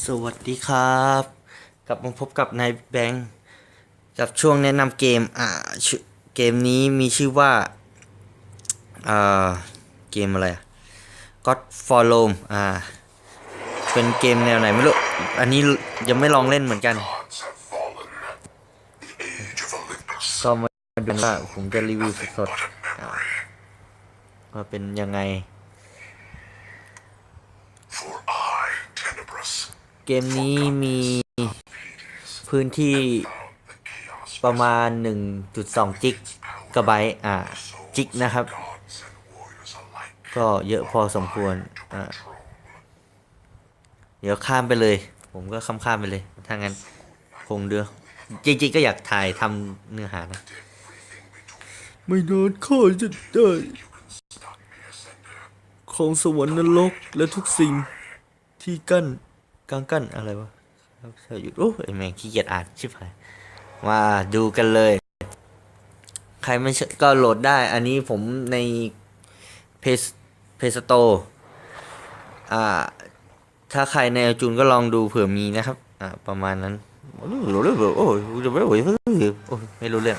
สวัสดีครับ กลับมาพบกับนายแบงค์กับช่วงแนะนำเกมอ่าเกมนี้มีชื่อว่าอ่าเกมอะไรอะ God for Rome อ่า เป็นเกมแนวไหนไม่รู้ อันนี้ยังไม่ลองเล่นเหมือนกันก็มาดูว่าผมจะรีวิวสดๆว่าเป็นยังไง เกมนี้มีพื้นที่ประมาณ 1.2 จิกกะไบต์อ่า จิกนะครับ ก็เยอะพอสมควร อ่า เดี๋ยวข้ามไปเลย ผมก็ข้ามข้ามไปเลย ถ้างั้น คงเดือจริงๆก็อยากถ่ายทำเนื้อหานะ ไม่นานข้าจะได้ของสวรรค์นรกและทุกสิ่งที่กั้น กลางกันอะไรวะครับเธอหยุดโอ้ยแม่งขี้เกียจอ่านชิบหายมาดูกันเลย ใครไม่ก็โหลดได้ อันนี้ผมในเพจเพจสโตอ่า ถ้าใครในจูนก็ลองดูเผื่อมีนะครับ อ่า ประมาณนั้นโอ้ยโอ้ยโอ้ยโอ้ยไม่รู้เรื่อง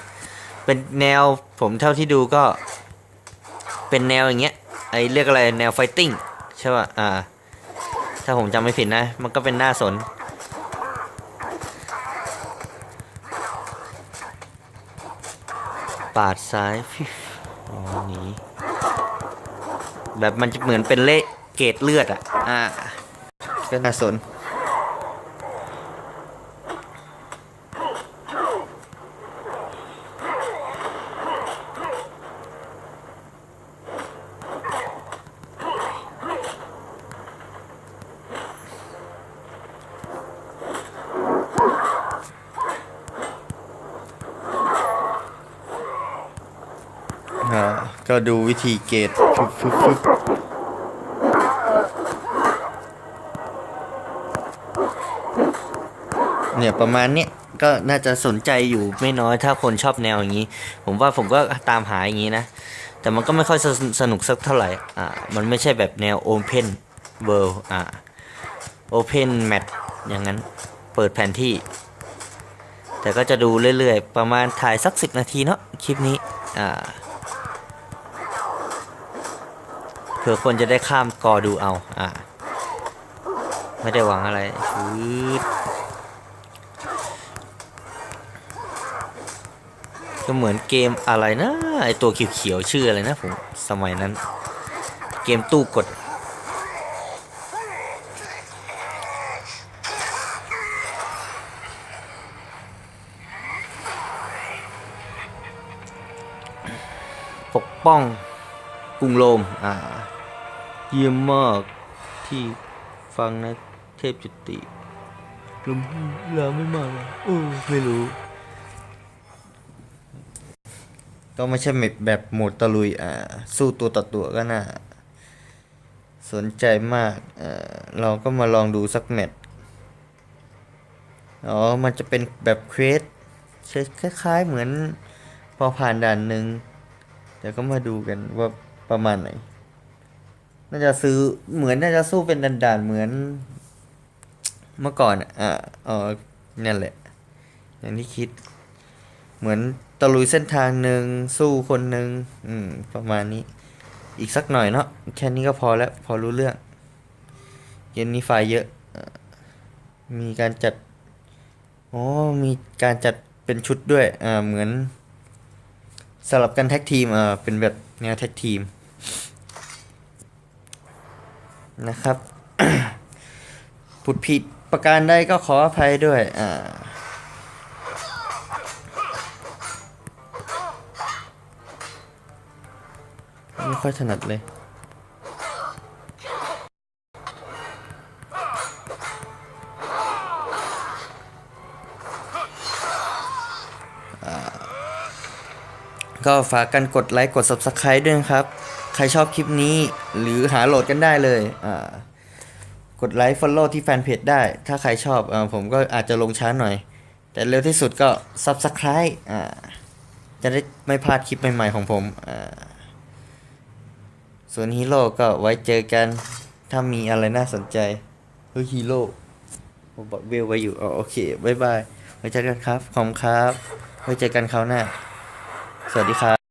เป็นแนวผมเท่าที่ดูก็ เป็นแนวอย่างเงี้ยไอเรียกอะไรแนวไฟติ้งใช่ป่ะอ่า ถ้าผมจำไม่ผิดนะ มันก็เป็นหน้าสน ปาดซ้ายฟิวอ๋อหนีแบบมันจะเหมือนเป็นเลขเกตเลือดอะ อ่าก็น่าสน อ่า ก็ดูวิธีเกตฟึบฟึบฟึบเนี่ยประมาณเนี้ยก็น่าจะสนใจอยู่ไม่น้อยถ้าคนชอบแนวอย่างนี้ ผมว่าผมก็ตามหาอย่างนี้นะ แต่มันก็ไม่ค่อยสนสนุกสักเท่าไหร่อ่ามันไม่ใช่แบบแนว Open World อ่า Open Map อย่างนั้นเปิดแผนที่ แต่ก็จะดูเรื่อยๆ ประมาณถ่ายสักสิบนาทีเนาะคลิปนี้อ่า เผื่อคนจะได้ข้ามกอดูเอา อ่าไม่ได้หวังอะไรชืดก็เหมือนเกมอะไรนะ ไอตัวเขียวๆชื่ออะไรนะผม สมัยนั้น เกมตู้กดปกป้องกรุงโรมอ่า เยี่ยมมากที่ฟังนะเทพจุติลมลาไม่มาเลยโอ้ไม่รู้ ก็ไม่ใช่แบบแบบโหมดตะลุยอ่าสู้ตัวต่อตัวก็น่าสนใจมากเออเราก็มาลองดูสักแมตช์อ๋อ มันจะเป็นแบบเควสคล้ายๆเหมือนพอผ่านด่านหนึ่งเดี๋ยวก็มาดูกันว่าประมาณไหน น่าจะซื้อเหมือนน่าจะสู้เป็นด่านๆเหมือน เมื่อก่อนอะอะอ๋อนั่นแหละ อย่างที่คิด เหมือนตะลุยเส้นทางหนึ่งสู้คนหนึ่งอืม ประมาณนี้ อีกสักหน่อยเนาะแค่นี้ก็พอแล้ว พอรู้เรื่องเกมนี้ไฟเยอะ มีการจัดอ๋อมีการจัดเป็นชุดด้วย อ่า เหมือนสลับกันแท็กทีมเออเป็นแบบแนวแท็กทีม นะครับผุดผิดประการใดก็ขออภัยด้วย อ่า ไม่ค่อยถนัดเลย ก็ฝากกันกดไลค์กด Subscribe ด้วยนะครับ ใครชอบคลิปนี้หรือหาโหลดกันได้เลยอ่ากดไลค์ Follow ที่แฟนเพจได้ ถ้าใครชอบอ่าผมก็อาจจะลงช้าหน่อย แต่เร็วที่สุดก็ Subscribe อ่าจะได้ไม่พลาดคลิปใหม่ๆของผมอ่าส่วนฮีโร่ก็ไว้เจอกัน ถ้ามีอะไรน่าสนใจเฮ้ยฮีโร่ผมบอกเวลไว้อยู่อ๋อโอเคบายบาย ไว้เจอกันครับ ขอบคุณครับ ไว้เจอกันคราวหน้า สวัสดีครับ